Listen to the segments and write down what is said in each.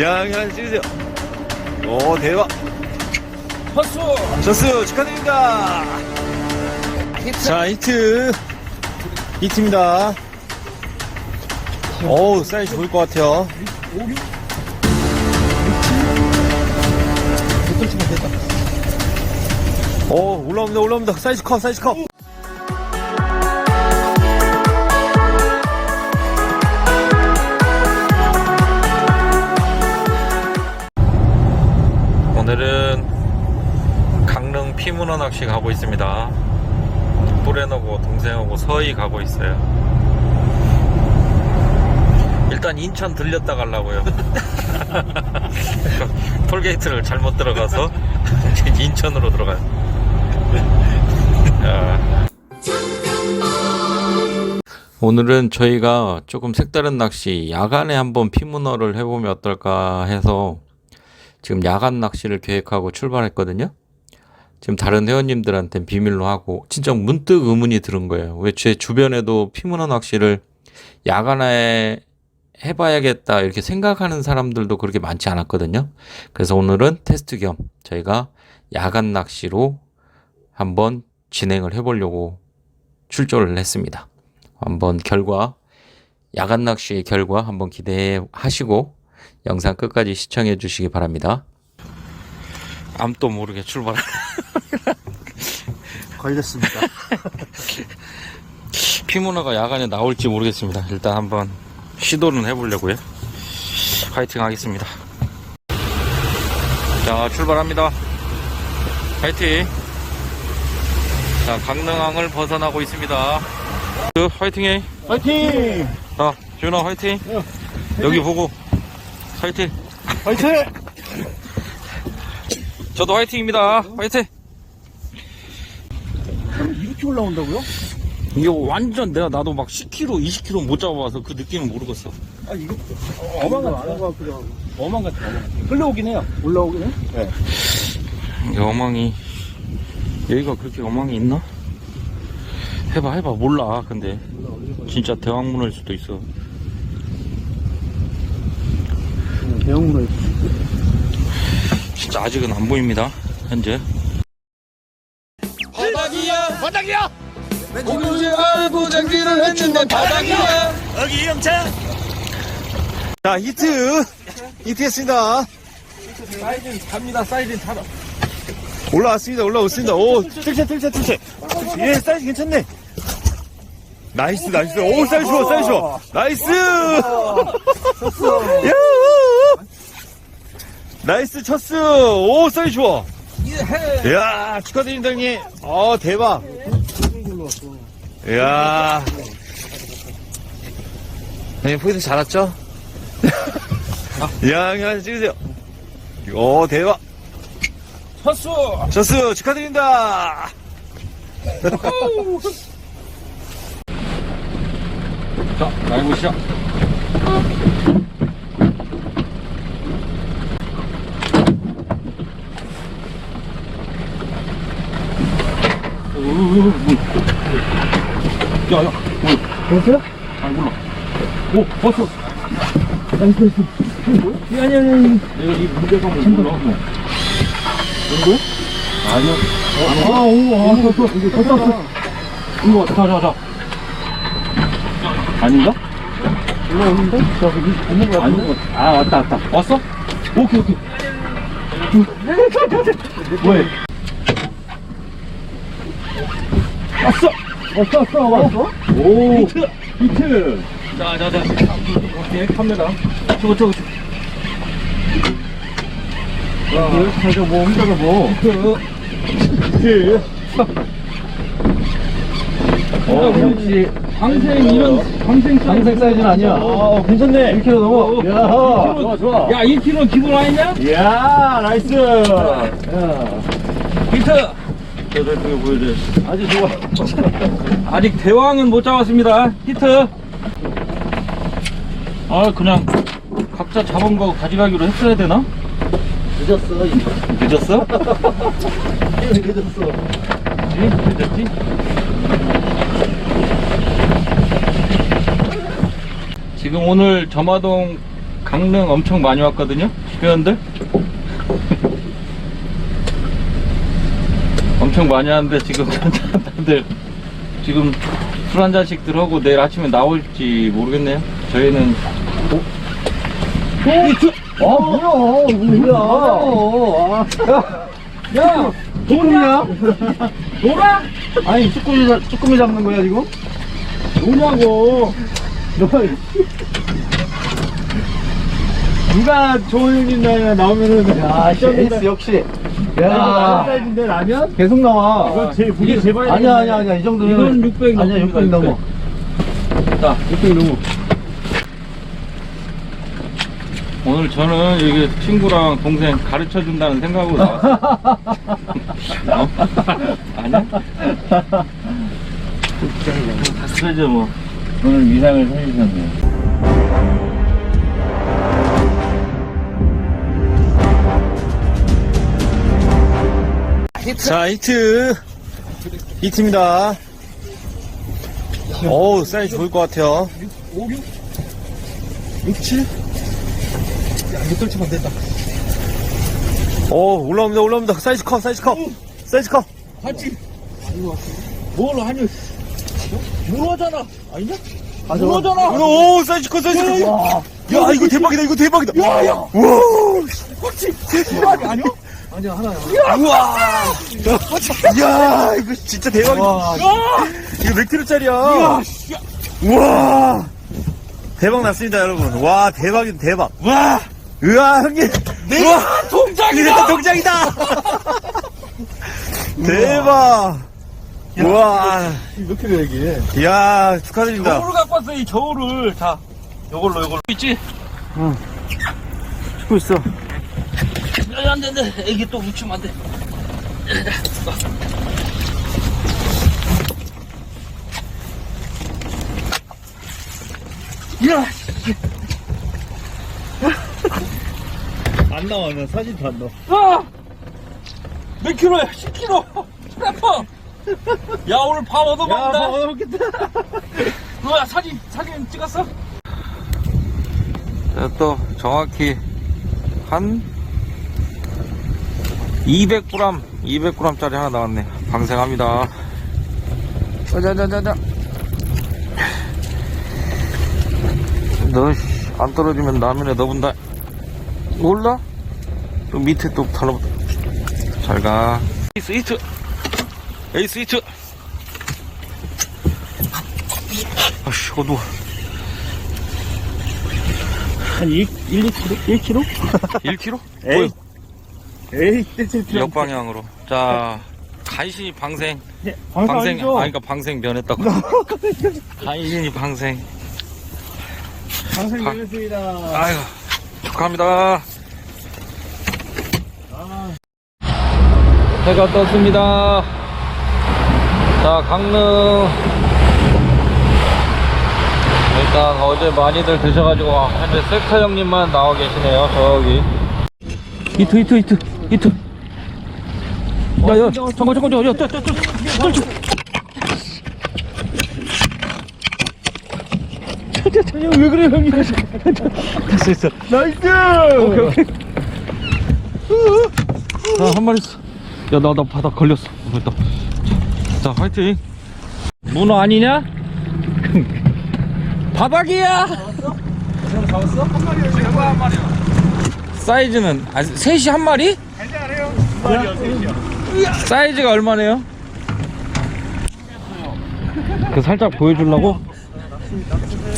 양양 찍으세요. 오, 대박. 퍼스 저스 축하드립니다. 자, 히트. 히트입니다. 어우, 사이즈 좋을 것 같아요. 오, 올라옵니다, 올라옵니다. 사이즈 커, 사이즈 커. 피문어 낚시 가고 있습니다. 뿌레너고 동생하고 서희 가고 있어요. 일단 인천 들렸다 가려고요. 톨게이트를 잘못 들어가서 인천으로 들어가요. 야. 오늘은 저희가 조금 색다른 낚시 야간에 한번 피문어를 해보면 어떨까 해서 지금 야간 낚시를 계획하고 출발했거든요. 지금 다른 회원님들한테 비밀로 하고 진짜 문득 의문이 들은 거예요. 왜 제 주변에도 피문어 낚시를 야간에 해봐야겠다 이렇게 생각하는 사람들도 그렇게 많지 않았거든요. 그래서 오늘은 테스트 겸 저희가 야간 낚시로 한번 진행을 해보려고 출조를 했습니다. 한번 결과 야간 낚시의 결과 한번 기대해 하시고 영상 끝까지 시청해 주시기 바랍니다. 암도 모르게 출발. 걸렸습니다 피문어가 야간에 나올지 모르겠습니다. 일단 한번 시도는 해보려고요. 파이팅 하겠습니다. 자, 출발합니다. 파이팅! 자, 강릉항을 벗어나고 있습니다. 그, 화이팅 해. 파이팅 자, 준아 화이팅. 여기 보고 화이팅. 파이팅 저도 화이팅입니다. 화이팅. 이렇게 올라온다고요? 이거 완전 내가 나도 막 10kg, 20kg 못 잡아봐서 그 느낌을 모르겠어. 아 이거 어망 같아 어망 하고 어망 같아 흘러오긴 해요. 올라오긴 해? 네. 이 어망이 여기가 그렇게 어망이 있나? 해봐 해봐. 몰라 근데. 진짜 대왕문어일 수도 있어. 대형문어. 진짜 아직은 안 보입니다 현재 바닥이야? 오늘지 알고 장기를 했는데 바닥이야? 여기 영창. 자 히트. 히트 했습니다. 사이즈 갑니다. 사이즈 잡아. 올라왔습니다. 올라왔습니다. 오 틀채 틀채 틀채. 예 사이즈 괜찮네. 나이스 나이스. 오 사이즈 좋아 사이즈 좋아 나이스! 야 나이스 쳤스 오 사이즈 좋아 이야 축하드립니다 형님. 어 대박. 이야. 형님 포인트 잘 왔죠? 이야 형님 하나 찍으세요. 오 대박. 첫수. 저스 축하드립니다. 자, 날 보시죠. 야, 야, 됐어요? 아 몰라. 오, 버스. 아니 아니 아니 내가 이 문제가 뭐 몰라. 정도? 아니요. 아, 오, 아, 됐어, 됐어, 됐어. 이거 자, 자, 자. 아닌가? 올라오는데? 저, 여기 없는 거 같은데? 아, 왔다, 왔다. 왔어? 오케이, 오케이. 뭐해? 왔어! 왔어, 왔어, 왔어? 오, 히트! 히트! 자, 자, 자. 예, 카메라. 저거, 저거, 저거. 아, 자저 뭐, 혼자서 뭐. 히트! 히트! 어, 역시. 방생, 이런, 방생 사이즈. 방생 사이즈는 아니야. 아, 괜찮네. 1kg 넘어. 야, 좋아, 좋아. 야, 1kg 기본 아니냐? 야, 나이스. 야, 히트! 저, 저, 저기 보여줘. 아주 좋아. 아직 대왕은 못 잡았습니다. 히트! 아, 그냥 각자 잡은 거 가져가기로 했어야 되나? 늦었어. 이제. 늦었어? 늦었어. 늦었지? 지금 오늘 점화동 강릉 엄청 많이 왔거든요. 회원들. 엄청 많이 하는데 지금 다들 지금 술 한 잔씩들 하고 내일 아침에 나올지 모르겠네요. 저희는 아 뭐야 뭐야 야, 야 도루냐 놀아? 아니 쭈꾸미 잡- 쭈꾸미 잡는 거야 지금 뭐냐고. 너 누가 좋은 날 나오면은. 야, 씨, 에이스 역시. 야, 사이즈인데 라면? 계속 나와. 이거 제, 이게 제발. 아니야, 아니야, 아니야. 이 정도면. 이건 600 아니야, 넘습니다, 600 넘어. 자 600 넘어. 오늘 저는 이게 친구랑 동생 가르쳐 준다는 생각으로 나왔어요. 어? 아니야? 그죠 뭐. 오늘 위상을 살리셨네. 자, 히트. 히트입니다. 어우, 사이즈 좋을 것 같아요. 5, 6? 6, 7? 야, 이거 떨치면 안 된다. 어, 올라옵니다, 올라옵니다. 사이즈 커, 사이즈 커. 사이즈 커. 하지. 뭘로 하냐? 물어잖아. 아니냐? 맞아. 물어잖아. 오, 사이즈 커, 사이즈 커. 야, 이거 대박이다, 이거 대박이다. 야, 야. 우와. 대박이 아니야? 아니야, 하나야. 우와. 야, 이거 진짜 대박이다. 야! 이거 몇 킬로짜리야? 야, 씨. 우와. 대박 났습니다, 여러분. 와, 대박이다, 대박. 와. 으아, 형님. 우와. 동작이다! 이거 동장이다. 대박. 우와. 몇 킬로 얘기해? 이야, 축하드립니다. 저울을 갖고 왔어, 이 저울을. 자, 요걸로, 요걸로. 있지? 찍고 있어. 야, 안 돼. 애기 또 묻히면 안 돼. 안 나와, 나 사진도 안 나와. 아! 몇 킬로야? 10킬로! 손 아파! 야, 오늘 밥 얻어먹는다. 얻어먹겠다. 뭐야, 사진, 사진 찍었어? 또, 정확히, 한, 200g, 200g짜리 하나 나왔네. 방생합니다. 짜자자자자. 너, 씨, 안 떨어지면 라면에 넣어본다. 몰라? 또 밑에 또 달라붙어. 잘 가. 에이스 히트! 에이스 히트! 아씨, 어두워. 한 1, 1, 2kg? 1kg? 1kg? 에이. 에이, 역방향으로. 자, 간신히 방생. 네, 방송 방생, 아니죠? 아니, 그니까 방생 면했다고. 간신히 방생. 방송 방- 되겠습니다. 아이고, 축하합니다. 해가 떴습니다. 자, 강릉. 일단 어제 많이들 드셔가지고 현재 섹터 형님만 나와 계시네요. 저기. 히트, 히트, 히트, 히트. 야, 야, 잠깐, 잠깐, 야, 야, 저, 저, 저, 저, 저. 왜 그래, 형님? 됐어, 됐어. 나이스! 오케이, 오케이. 자, 한 마리 있어. 야, 나, 나 바닥 걸렸어. 됐다. 자, 자, 화이팅. 문어 아니냐? 바닥이야! 잡았어? 한 마리야, 한 마리야. 사이즈는, 아, 셋이 한 마리? 셋이야. 사이즈가 얼마네요? 그 살짝 보여주려고?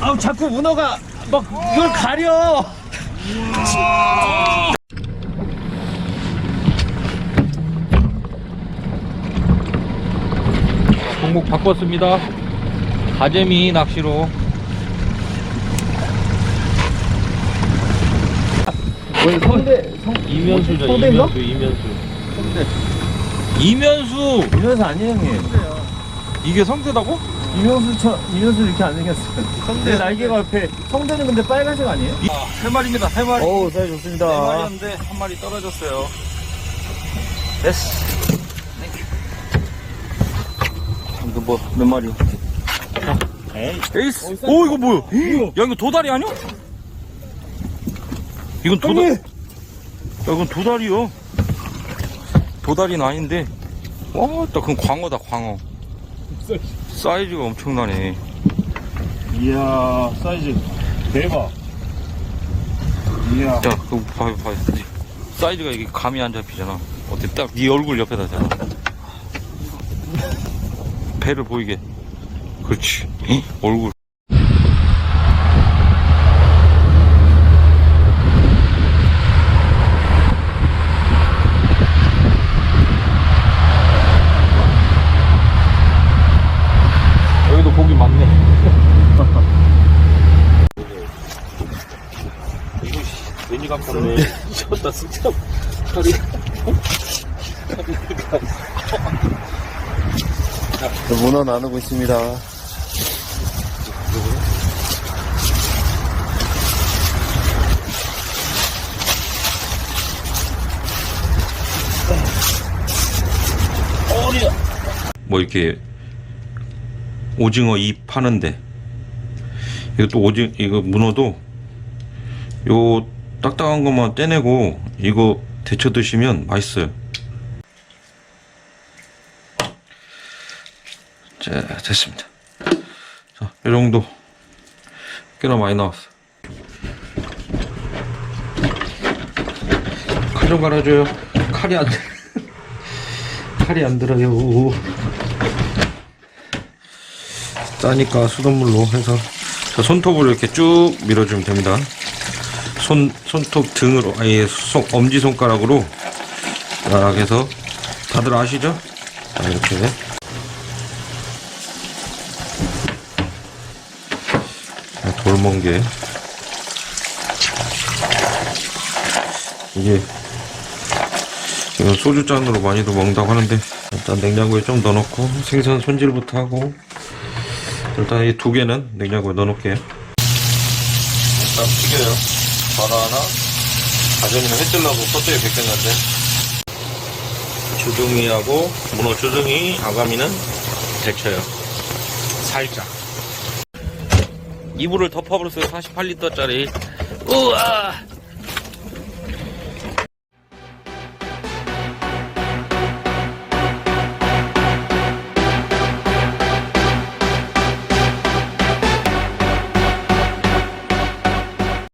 아우, 자꾸 문어가 막 이걸 가려. 종목 바꿨습니다. 가재미 낚시로. 왜 성대, 성, 이면수죠, 성대인가? 이면수, 이면수. 이면수! 이면수 아니에요, 형님. 이게 성대다고? 이면수처럼, 이면수 이렇게 안 생겼어요. 성대 날개가 옆에. 성대는 근데 빨간색 아니에요? 세 마리입니다, 세 마리. 사이즈 네 좋습니다. 마리였는데 한 마리 떨어졌어요. 됐어. 이거 뭐몇 마리? 에이. 에이스. 오 이거 뭐야? 야 이거 도다리 아니야? 이건 도다, 야, 이건 도다리요. 도다리는 아닌데. 와, 딱 그건 광어다, 광어. 사이즈가 엄청나네. 이야, 사이즈. 대박. 이야. 자, 그거 봐요, 봐요. 사이즈가 이게 감이 안 잡히잖아. 어때? 딱 네 얼굴 옆에다 잖아. 배를 보이게. 그렇지. 응? 얼굴. 여기도 고기 많네. 이거 씨, 왠지 같았네. 쳤다 진짜. 허리. 문어 나누고 있습니다. 뭐 이렇게 오징어 잎 파는데 이것도 오징 이거 문어도 요 딱딱한 것만 떼내고 이거 데쳐 드시면 맛있어요. 자 됐습니다. 자, 이 정도 꽤나 많이 나왔어. 칼 좀 갈아줘요. 칼이 안 돼. 칼이 안 들어요. 짜니까 수돗물로 해서 자, 손톱으로 이렇게 쭉 밀어주면 됩니다. 손 손톱 등으로 아예 손 엄지 손가락으로 딱 해서 다들 아시죠? 자 이렇게. 자, 돌멍게. 이게 이건 소주잔으로 많이도 먹는다고 하는데 일단 냉장고에 좀 넣어놓고 생선 손질부터 하고 일단 이 두 개는 냉장고에 넣어놓을게요. 일단 튀겨요 바나나? 가정이는 해질라고 소스에 베꼈는데. 주둥이하고 문어 주둥이 아가미는 데쳐요. 살짝. 이불을 덮어버렸어요. 48리터짜리. 우와